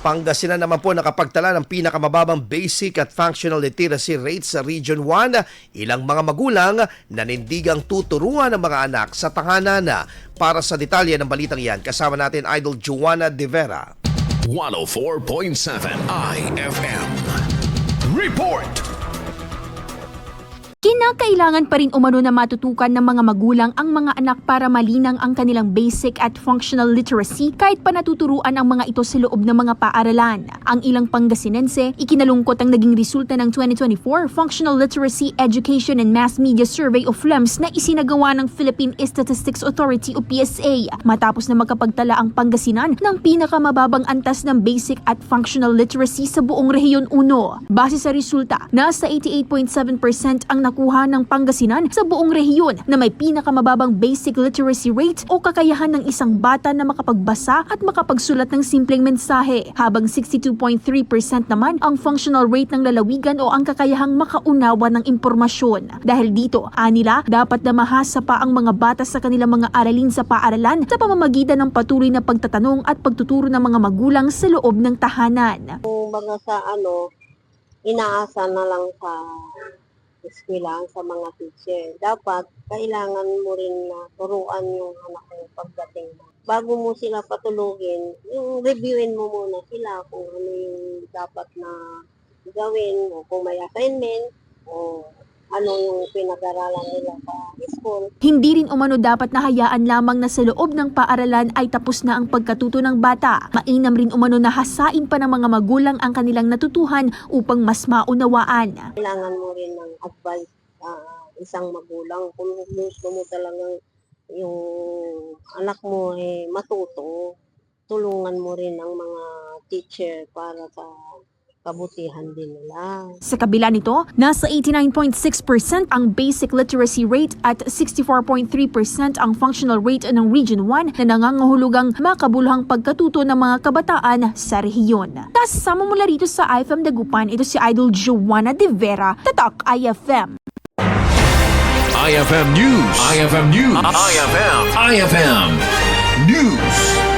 Pangasinan naman po nakapagtala ng pinakamababang basic at functional literacy rates sa Region 1. Ilang mga magulang nanindigang tuturuan ng mga anak sa tahanan. Para sa detalye ng balitang yan, kasama natin Idol Juana De Vera. 104.7 IFM. Report! Kinakailangan pa rin umano na matutukan ng mga magulang ang mga anak para malinang ang kanilang basic at functional literacy kahit pa natuturuan ang mga ito sa loob ng mga paaralan. Ang ilang Pangasinense, ikinalungkot ang naging resulta ng 2024 Functional Literacy Education and Mass Media Survey of FLEMS na isinagawa ng Philippine Statistics Authority o PSA matapos na magkapagtala ang Pangasinan ng pinakamababang antas ng basic at functional literacy sa buong Rehiyon 1. Base sa resulta, nasa 88.7% ang nakuha ng Pangasinan sa buong rehiyon na may pinakamababang basic literacy rate o kakayahan ng isang bata na makapagbasa at makapagsulat ng simpleng mensahe, habang 62.3% naman ang functional rate ng lalawigan o ang kakayahang makaunawa ng impormasyon. Dahil dito, anila, dapat na mahasa pa ang mga bata sa kanilang mga aralin sa paaralan sa pamamagitan ng patuloy na pagtatanong at pagtuturo ng mga magulang sa loob ng tahanan. Kung baga sa ano, inaasa na lang sa eskwelahan sa mga teacher. Dapat, kailangan mo rin na turuan yung anak mo pagdating mo. Bago mo sila patulugin, yung reviewin mo muna sila kung ano yung dapat na gawin o kung may assignment o ano yung pinag-aralan nila sa school. Hindi rin umano dapat na hayaan lamang na sa loob ng paaralan ay tapos na ang pagkatuto ng bata. Mainam rin umano na hasain pa ng mga magulang ang kanilang natutuhan upang mas maunawaan. kailangan mo rin ng advice sa isang magulang kung gusto mo talagang yung anak mo ay matuto, tulungan mo rin ang mga teacher para sa kabutihan din nila. Sa kabila nito, nasa 89.6% ang basic literacy rate at 64.3% ang functional rate ng Region 1 na nangangahulugang makabuluhang pagkatuto ng mga kabataan sa rehiyon. Kasama mula rito sa IFM Dagupan, ito si Idol Joanna De Vera, Tatak IFM. IFM News. IFM News. IFM. IFM News.